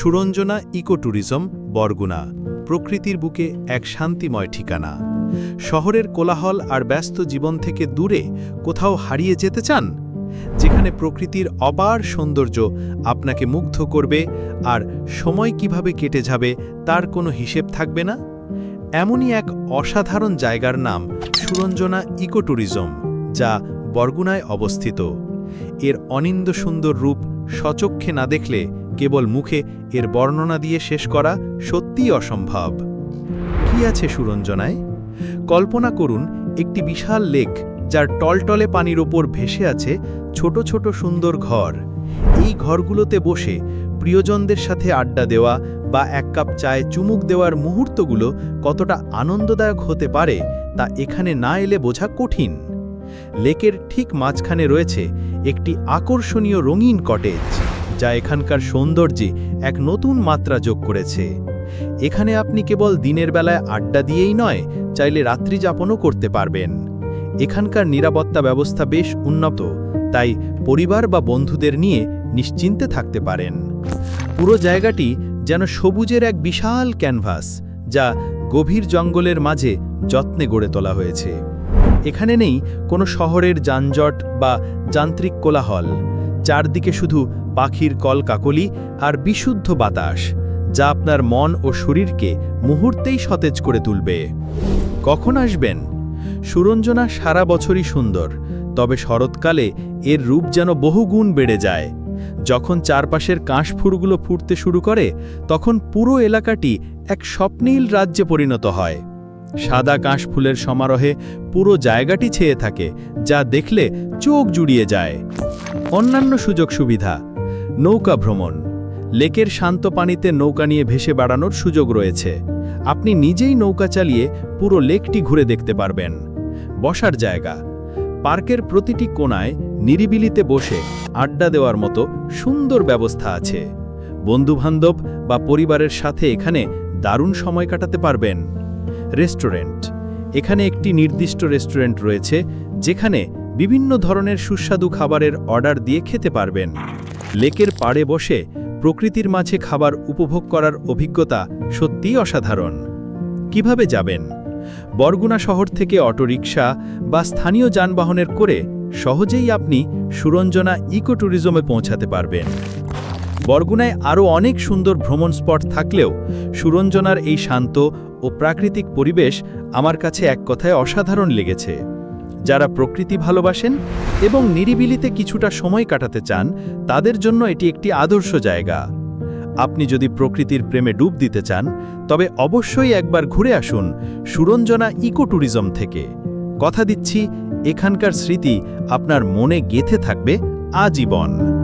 Suranjana eco tourism Barguna, প্রকৃতির বুকে এক শান্তিময় ঠিকানা। শহরের কোলাহল আর ব্যস্ত জীবন থেকে দূরে কোথাও হারিয়ে যেতে চান? যেখানে প্রকৃতির অপার সৌন্দর্য আপনাকে মুগ্ধ করবে আর সময় কীভাবে কেটে যাবে তার কোনো হিসেব থাকবে না? এমনই এক অসাধারণ জায়গার নাম সুরঞ্জনা ইকো ট্যুরিজম যা বরগুনায় অবস্থিত। এর অনিন্দ সুন্দর রূপ সচক্ষে না দেখলে কেবল মুখে এর বর্ণনা দিয়ে শেষ করা সত্যিই অসম্ভব। কি আছে সুরঞ্জনায়? কল্পনা করুন, একটি বিশাল লেক যার টলটলে পানির ওপর ভেসে আছে ছোট ছোট সুন্দর ঘর। এই ঘরগুলোতে বসে প্রিয়জনদের সাথে আড্ডা দেওয়া বা এক কাপ চায়ে চুমুক দেওয়ার মুহূর্তগুলো কতটা আনন্দদায়ক হতে পারে তা এখানে না এলে বোঝা কঠিন। লেকের ঠিক মাঝখানে রয়েছে একটি আকর্ষণীয় রঙিন কটেজ। যা এখানকার সৌন্দর্যে এক নতুন মাত্রা যোগ করেছে। এখানে আপনি কেবল দিনের বেলায় আড্ডা দিয়েই নয়, চাইলে রাত্রি যাপনও করতে পারবেন। এখানকার নিরাপত্তা ব্যবস্থা বেশ উন্নত, তাই পরিবার বা বন্ধুদের নিয়ে নিশ্চিন্তে থাকতে পারেন। পুরো জায়গাটি যেন সবুজের এক বিশাল ক্যানভাস, যা গভীর জঙ্গলের মাঝে যত্নে গড়ে তোলা হয়েছে। এখানে নেই কোনো শহরের যানজট বা যান্ত্রিক কোলাহল। চারদিকে শুধু পাখির কলকাকলি আর বিশুদ্ধ বাতাস, যা আপনার মন ও শরীরকে মুহূর্তেই সতেজ করে তুলবে। কখন আসবেন? সুরঞ্জনা সারা বছরই সুন্দর, তবে শরৎকালে এর রূপ যেন বহুগুণ বেড়ে যায়। যখন চারপাশের কাশফুলগুলো ফুটতে শুরু করে, তখন পুরো এলাকাটি এক স্বপ্নীল রাজ্যে পরিণত হয়। সাদা কাশফুলের সমারোহে পুরো জায়গাটি ছেয়ে থাকে, যা দেখলে চোখ জুড়িয়ে যায়। অন্যান্য সুযোগ সুবিধা, নৌকা ভ্রমণ। লেকের শান্ত পানিতে নৌকা নিয়ে ভেসে বেড়ানোর সুযোগ রয়েছে। আপনি নিজেই নৌকা চালিয়ে পুরো লেকটি ঘুরে দেখতে পারবেন। বসার জায়গা, পার্কের প্রতিটি কোণায় নিরিবিলিতে বসে আড্ডা দেওয়ার মতো সুন্দর ব্যবস্থা আছে। বন্ধুবান্ধব বা পরিবারের সাথে এখানে দারুণ সময় কাটাতে পারবেন। রেস্টুরেন্ট। এখানে একটি নির্দিষ্ট রেস্টুরেন্ট রয়েছে, যেখানে বিভিন্ন ধরনের সুস্বাদু খাবারের অর্ডার দিয়ে খেতে পারবেন। লেকের পাড়ে বসে প্রকৃতির মাঝে খাবার উপভোগ করার অভিজ্ঞতা সত্যিই অসাধারণ। কীভাবে যাবেন? বরগুনা শহর থেকে অটোরিকশা বা স্থানীয় যানবাহনের করে সহজেই আপনি সুরঞ্জনা ইকো ট্যুরিজমে পৌঁছাতে পারবেন। বরগুনায় আরও অনেক সুন্দর ভ্রমণ স্পট থাকলেও সুরঞ্জনার এই শান্ত ও প্রাকৃতিক পরিবেশ আমার কাছে এক কথায় অসাধারণ লেগেছে। যারা প্রকৃতি ভালোবাসেন এবং নিরিবিলিতে কিছুটা সময় কাটাতে চান, তাদের জন্য এটি একটি আদর্শ জায়গা। আপনি যদি প্রকৃতির প্রেমে ডুব দিতে চান, তবে অবশ্যই একবার ঘুরে আসুন সুরঞ্জনা ইকো ট্যুরিজম থেকে। কথা দিচ্ছি, এখানকার স্মৃতি আপনার মনে গেথে থাকবে, আজীবন।